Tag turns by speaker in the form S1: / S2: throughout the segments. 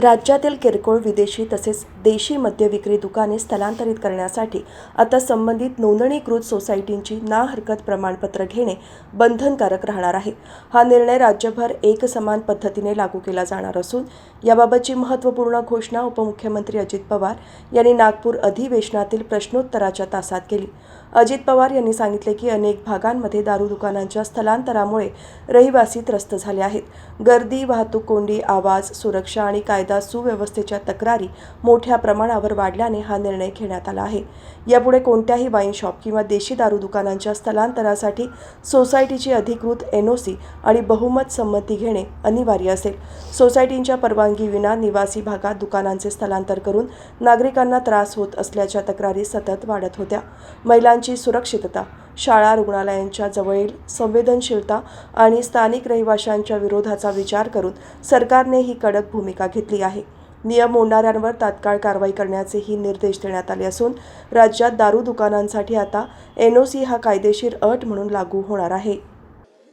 S1: राज्यातील किरकोळ विदेशी तसेच देशी मद्य विक्री दुकाने स्थलांतरित करण्यासाठी आता संबंधित नोंदणीकृत सोसायटींची ना हरकत प्रमाणपत्र घेणे बंधनकारक राहणार आहे. हा निर्णय राज्यभर एकसमान पद्धतीने लागू केला जाणार असून याबाबतची महत्त्वपूर्ण घोषणा उपमुख्यमंत्री अजित पवार यांनी नागपूर अधिवेशनातील प्रश्नोत्तराच्या तासात केली. अजित पवार यांनी सांगितले की अनेक भागांमध्ये दारू दुकानांच्या स्थलांतरामुळे रहिवासी त्रस्त झाले आहेत. गर्दी वाहतूक कोंडी आवाज सुरक्षा आणि कायदा सुव्यवस्थेच्या तक्रारी मोठ्या प्रमाणावर वाढल्याने हा निर्णय घेण्यात आला आहे. यापुढे कोणत्याही वाईन शॉप किंवा देशी दारू दुकानांच्या स्थलांतरासाठी सोसायटीची अधिकृत एनओसी आणि बहुमत संमती घेणे अनिवार्य असेल. सोसायटींच्या परवानगीविना निवासी भागात दुकानांचे स्थलांतर करून नागरिकांना त्रास होत असल्याच्या तक्रारी सतत वाढत होत्या. महिलांची सुरक्षितता शाळा रुग्णालयांच्या जवळील संवेदनशीलता आणि स्थानिक रहिवाशांच्या विरोधाचा विचार करून सरकारने ही कडक भूमिका घेतली आहे. नियम मोडणाऱ्यांवर तात्काळ कारवाई करण्याचेही निर्देश देण्यात आले असून राज्यात दारू दुकानांसाठी आता एनओसी हा कायदेशीर अट म्हणून लागू होणार आहे.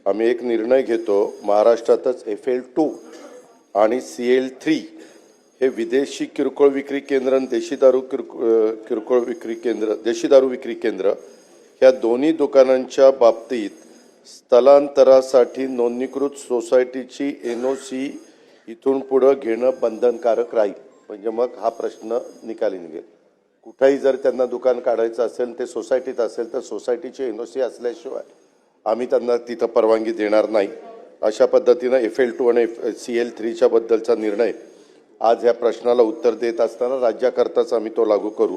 S2: आम्ही एक निर्णय घेतो महाराष्ट्रातच एफ एल टू आणि सी एल थ्री हे विदेशी किरकोळ विक्री केंद्र आणि देशी दारू किरको किरकोळ विक्री केंद्र देशी दारू विक्री केंद्र ह्या दोन्ही दुकानांच्या बाबतीत स्थलांतरासाठी नोंदणीकृत सोसायटीची एन ओ सी इथून पुढं घेणं बंधनकारक राहील. म्हणजे मग हा प्रश्न निकाली निघेल. कुठंही जर त्यांना दुकान काढायचं असेल ते सोसायटीत असेल तर सोसायटीची एन ओ सी असल्याशिवाय आम्ही त्यांना तिथं परवानगी देणार नाही. अशा पद्धतीनं एफ एल टू आणि एफ सी एल थ्रीच्या बद्दलचा निर्णय आज ह्या प्रश्नाला उत्तर देत असताना राज्याकरताच आम्ही तो लागू करू.